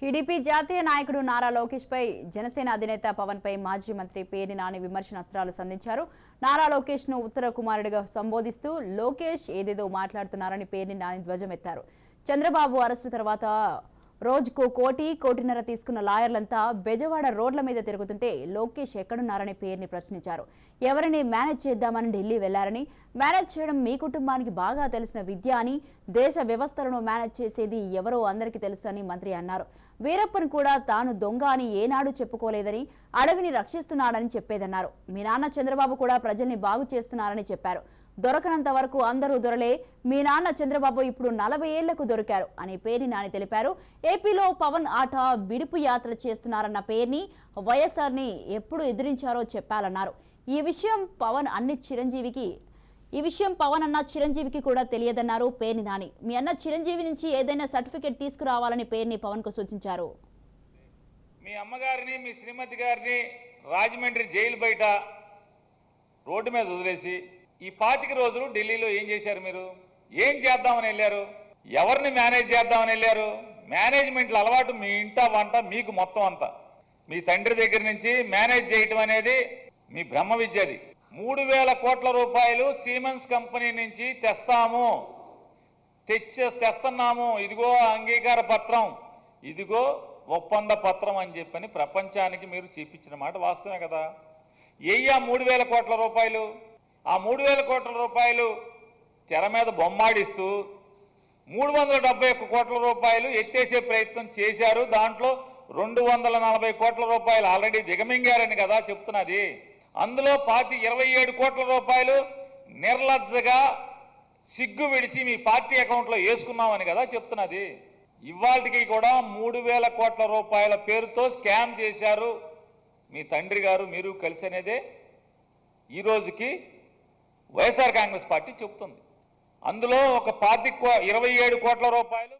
TDP జాతీయ నాయకుడు నారా లోకేష్ పై జనసేన అధినేత పవన్ పై మాజీ మంత్రి పేర్ని నాని విమర్శనాస్త్రాలు సంధించారు. నారా లోకేష్ను ఉత్తర కుమారుడిగా సంబోధిస్తూ లోకేష్ ఏదేదో మాట్లాడుతున్నారని పేర్ని నాని ధ్వజమెత్తారు. చంద్రబాబు అరెస్టు తర్వాత రోజుకు కోటి కోటిన్నర తీసుకున్న లాయర్లంతా బెజవాడ రోడ్ల మీద తిరుగుతుంటే లోకేష్ ఎక్కడున్నారనే పేరుని ప్రశ్నించారు. ఎవరిని మేనేజ్ చేద్దామని ఢిల్లీ వెళ్ళారని మేనేజ్ చేయడం మీ కుటుంబానికి బాగా తెలిసిన విద్య అని దేశ వ్యవస్థలను మేనేజ్ చేసేది ఎవరో అందరికీ తెలుసు అని మంత్రి అన్నారు. వీరప్పన్ కూడా తాను దొంగ అని ఏనాడు చెప్పుకోలేదని అడవిని రక్షిస్తున్నాడని చెప్పేదన్నారు. మీ నాన్న చంద్రబాబు కూడా ప్రజల్ని బాగు చేస్తున్నారని చెప్పారు. దొరకనంత వరకు అందరూ దొరలే. మీ నాన్న చంద్రబాబు ఇప్పుడు నలభై ఏళ్ళకు దొరికారు అని పేర్ని నాని తెలిపారు. ఏపీలో పవన్ ఆట విడుపు యాత్ర చేస్తున్నారన్న పేర్ని వైఎస్ఆర్ని ఎప్పుడు ఎదిరించారో చెప్పాలన్నారు. ఈ విషయం పవన్ అన్ని చిరంజీవికి ఈ విషయం పవన్ అన్న చిరంజీవికి కూడా తెలియదన్నారు పేర్ని నాని. మీ అన్న చిరంజీవి నుంచి ఏదైనా సర్టిఫికేట్ తీసుకురావాలని పేర్ని పవన్కు సూచించారు. మీ అమ్మగారిని మీ శ్రీమతి గారిని రాజమండ్రి జైలు బయట రోడ్డు మీద వదిలేసి ఈ పాతిక రోజులు ఢిల్లీలో ఏం చేశారు మీరు? ఏం చేద్దామని వెళ్ళారు? ఎవరిని మేనేజ్ చేద్దామని వెళ్ళారు? మేనేజ్మెంట్ల అలవాటు మీ ఇంట వంట మీకు మొత్తం అంతా. మీ తండ్రి దగ్గర నుంచి మేనేజ్ చేయటం అనేది మీ బ్రహ్మ విద్యది. మూడు వేల కోట్ల రూపాయలు సీమెన్స్ కంపెనీ నుంచి తెస్తాము. తెచ్చే తెస్తున్నాము. ఇదిగో అంగీకార పత్రం. ఇదిగో ఒప్పంద పత్రం అని చెప్పని ప్రపంచానికి మీరు చూపించిన మాట వాస్తవమే కదా? ఎయ్యా మూడు వేల కోట్ల రూపాయలు? ఆ మూడు వేల కోట్ల రూపాయలు తెర మీద బొమ్మాడిస్తూ మూడు వందల డెబ్బై ఒక్క కోట్ల రూపాయలు ఎత్తేసే ప్రయత్నం చేశారు. దాంట్లో రెండు వందల నలభై కోట్ల రూపాయలు ఆల్రెడీ దిగమింగారని కదా చెప్తున్నది. అందులో పాతి ఇరవై ఏడు కోట్ల రూపాయలు నిర్లజ్జగా సిగ్గు విడిచి మీ పార్టీ అకౌంట్లో వేసుకున్నామని కదా చెప్తున్నది. ఇవాళకి కూడా మూడు వేల కోట్ల రూపాయల పేరుతో స్కామ్ చేశారు మీ తండ్రి గారు మీరు కలిసి అనేదే ఈ రోజుకి వైఎస్ఆర్ కాంగ్రెస్ పార్టీ చెబుతుంది. అందులో ఒక పాతి ఇరవై ఏడు కోట్ల రూపాయలు